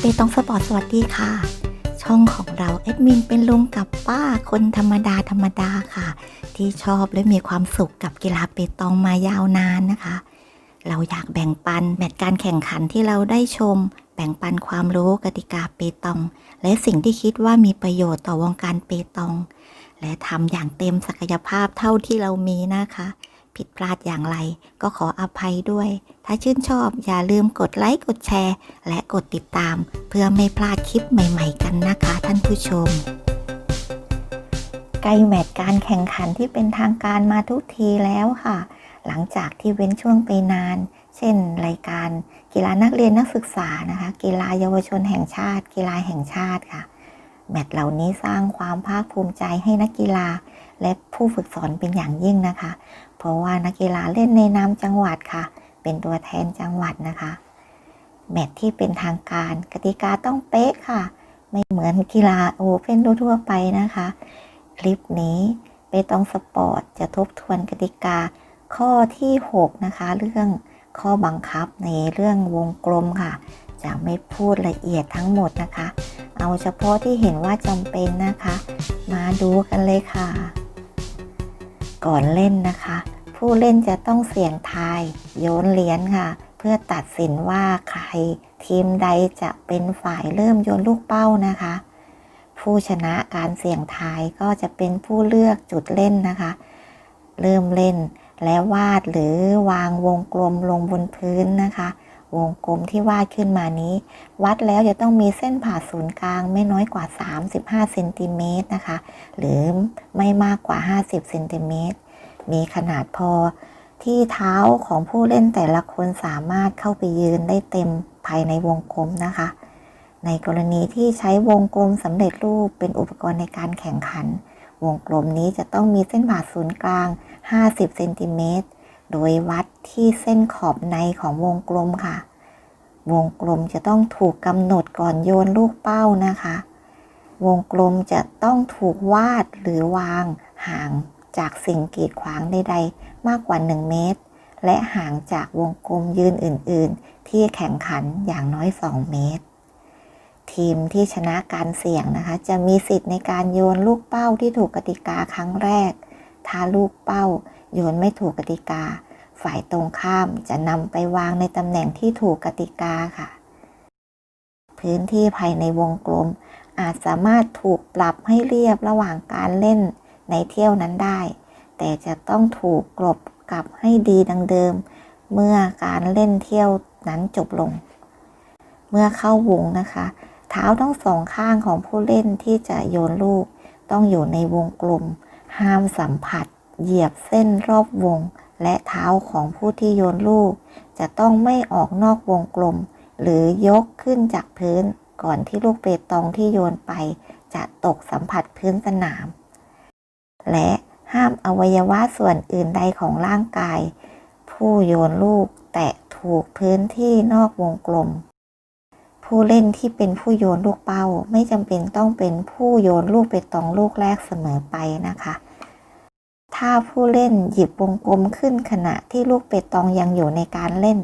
ตองสปอร์ตสวัสดีค่ะ ช่องของเราแอดมินเป็นลุงกับป้าคนธรรมดาธรรมดาค่ะ ที่ชอบและมีความสุขกับกีฬาเปตองมายาวนานนะคะ เราอยากแบ่งปันแมตช์การแข่งขันที่เราได้ชม แบ่งปันความรู้กติกาเปตอง และสิ่งที่คิดว่ามีประโยชน์ต่อวงการเปตอง และทำอย่างเต็มศักยภาพเท่าที่เรามีนะคะ ผิดพลาดอย่างไร ก็ขออภัยด้วย ถ้าชื่นชอบอย่าลืมกดไลค์กดแชร์ และกดติดตาม เพื่อไม่พลาดคลิปใหม่ ๆ กันนะคะท่านผู้ชมใกล้แมตช์การแข่งขันที่เป็นทางการมาทุกทีแล้วค่ะ หลังจากที่เว้นช่วงไปนาน เช่น รายการกีฬานักเรียนนักศึกษานะคะ กีฬาเยาวชนแห่งชาติ กีฬาแห่งชาติค่ะ แมตช์เหล่านี้สร้างความภาคภูมิใจให้นักกีฬา และผู้ฝึกสอนเป็นอย่างยิ่งนะคะ เพราะว่านักกีฬาเล่นในนามจังหวัดค่ะ เป็นตัวแทนจังหวัดนะคะ แมตช์ที่เป็นทางการกติกาต้องเป๊ะค่ะ ไม่เหมือนกีฬาโอเพ่นทั่วไปนะคะ คลิปนี้เปต้องสปอร์ตจะทบทวนกติกาข้อที่ 6 นะคะ เรื่องข้อบังคับในเรื่องวงกลมค่ะ จะไม่พูดละเอียดทั้งหมดนะคะ เอาเฉพาะที่เห็นว่าจำเป็นนะคะ มาดูกันเลยค่ะ ก่อนเล่นนะคะ ผู้เล่นจะต้องเสี่ยงทาย โยนเหรียญค่ะ เพื่อตัดสินว่าใครทีมใดจะเป็นฝ่ายเริ่มโยนลูกเป้านะคะ ผู้ชนะการเสี่ยงทายก็จะเป็นผู้เลือกจุดเล่นนะคะ เริ่มเล่นและวาดหรือวางวงกลมลงบนพื้นนะคะ วงกลมที่วาดขึ้นมานี้ วัดแล้วจะต้องมีเส้นผ่าศูนย์กลางไม่น้อยกว่า 35เซนติเมตรนะคะ หรือไม่มากกว่า 50เซนติเมตร มีขนาดพอที่เท้าของผู้เล่นแต่ละคนสามารถเข้าไปยืนได้เต็มภายในวงกลมนะคะ ในกรณีที่ใช้วงกลมสำเร็จรูปเป็นอุปกรณ์ในการแข่งขัน วงกลมนี้จะต้องมีเส้นผ่าศูนย์กลาง 50เซนติเมตร โดยวัดที่เส้นขอบในของวงกลมค่ะ วงกลมจะต้องถูกกำหนดก่อนโยนลูกเป้านะคะ วงกลมจะต้องถูกวาดหรือวางห่างจากสิ่งกีดขวางใดๆ มากกว่า 1 เมตร และห่างจากวงกลมยืนอื่น ๆ ที่แข่งขันอย่างน้อย 2 เมตร ทีมที่ชนะการเสี่ยงนะคะ จะมีสิทธิ์ในการโยนลูกเป้าที่ถูกกติกาครั้งแรก ถ้าลูกเป้า โยนไม่ถูกกติกา ฝ่ายตรงข้ามจะนำไปวางในตำแหน่งที่ถูกกติกาค่ะ พื้นที่ภายในวงกลม อาจสามารถถูกปรับให้เรียบระหว่างการเล่นในเที่ยวนั้นได้ แต่จะต้องถูกกลบกลับให้ดีดังเดิม เมื่อการเล่นเที่ยวนั้นจบลง เมื่อเข้าวงนะคะ เท้าทั้งสองข้างของผู้เล่นที่จะโยนลูก ต้องอยู่ในวงกลม ห้ามสัมผัส เหยียบเส้นรอบวง และเท้าของผู้ที่โยนลูก จะต้องไม่ออกนอกวงกลม หรือยกขึ้นจากพื้น ก่อนที่ลูกเปตองที่โยนไป จะตกสัมผัสพื้นสนาม และห้ามอวัยวะส่วนอื่นใดของร่างกาย ผู้โยนลูกแตะถูกพื้นที่นอกวงกลม ผู้เล่นที่เป็นผู้โยนลูกเป้า ไม่จำเป็นต้องเป็นผู้โยนลูกเปตองลูกแรกเสมอไปนะคะ ถ้าผู้เล่นหยิบวงกลมขึ้นขณะที่ลูกเปตองยังอยู่ในการเล่น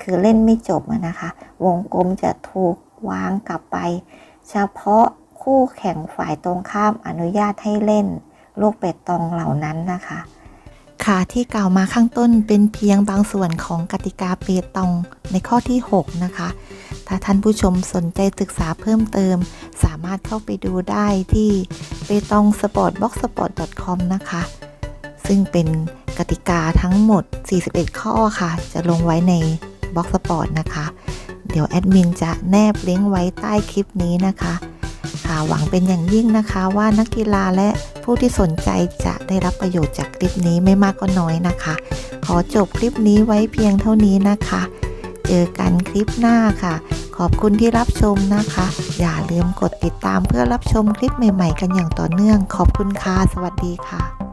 คือเล่นไม่จบนะคะ วงกลมจะถูกวางกลับไป เฉพาะคู่แข่งฝ่ายตรงข้ามอนุญาตให้เล่น ลูกเปตองเหล่านั้นนะคะค่ะที่กล่าวมาข้างต้นเป็นเพียงบางส่วนของกติกาเปตองในข้อที่ 6 นะคะ ถ้าท่านผู้ชมสนใจศึกษาเพิ่มเติม สามารถเข้าไปดูได้ที่เปตองสปอร์ตบ็อกสปอร์ต .com นะคะ ซึ่งเป็นกติกาทั้งหมด 41 ข้อค่ะ จะลงไว้ในบ็อกสปอร์ตนะคะ เดี๋ยวแอดมินจะแนบลิงก์ไว้ใต้คลิปนี้นะคะค่ะหวังเป็นอย่างยิ่งนะคะว่านักกีฬาและผู้ที่สนใจจะได้รับประโยชน์จากคลิปนี้ไม่มากก็น้อยนะคะ ขอจบคลิปนี้ไว้เพียงเท่านี้นะคะ เจอกันคลิปหน้าค่ะ ขอบคุณที่รับชมนะคะ อย่าลืมกดติดตามเพื่อรับชมคลิปใหม่ ๆ กันอย่างต่อเนื่อง ขอบคุณค่ะ สวัสดีค่ะ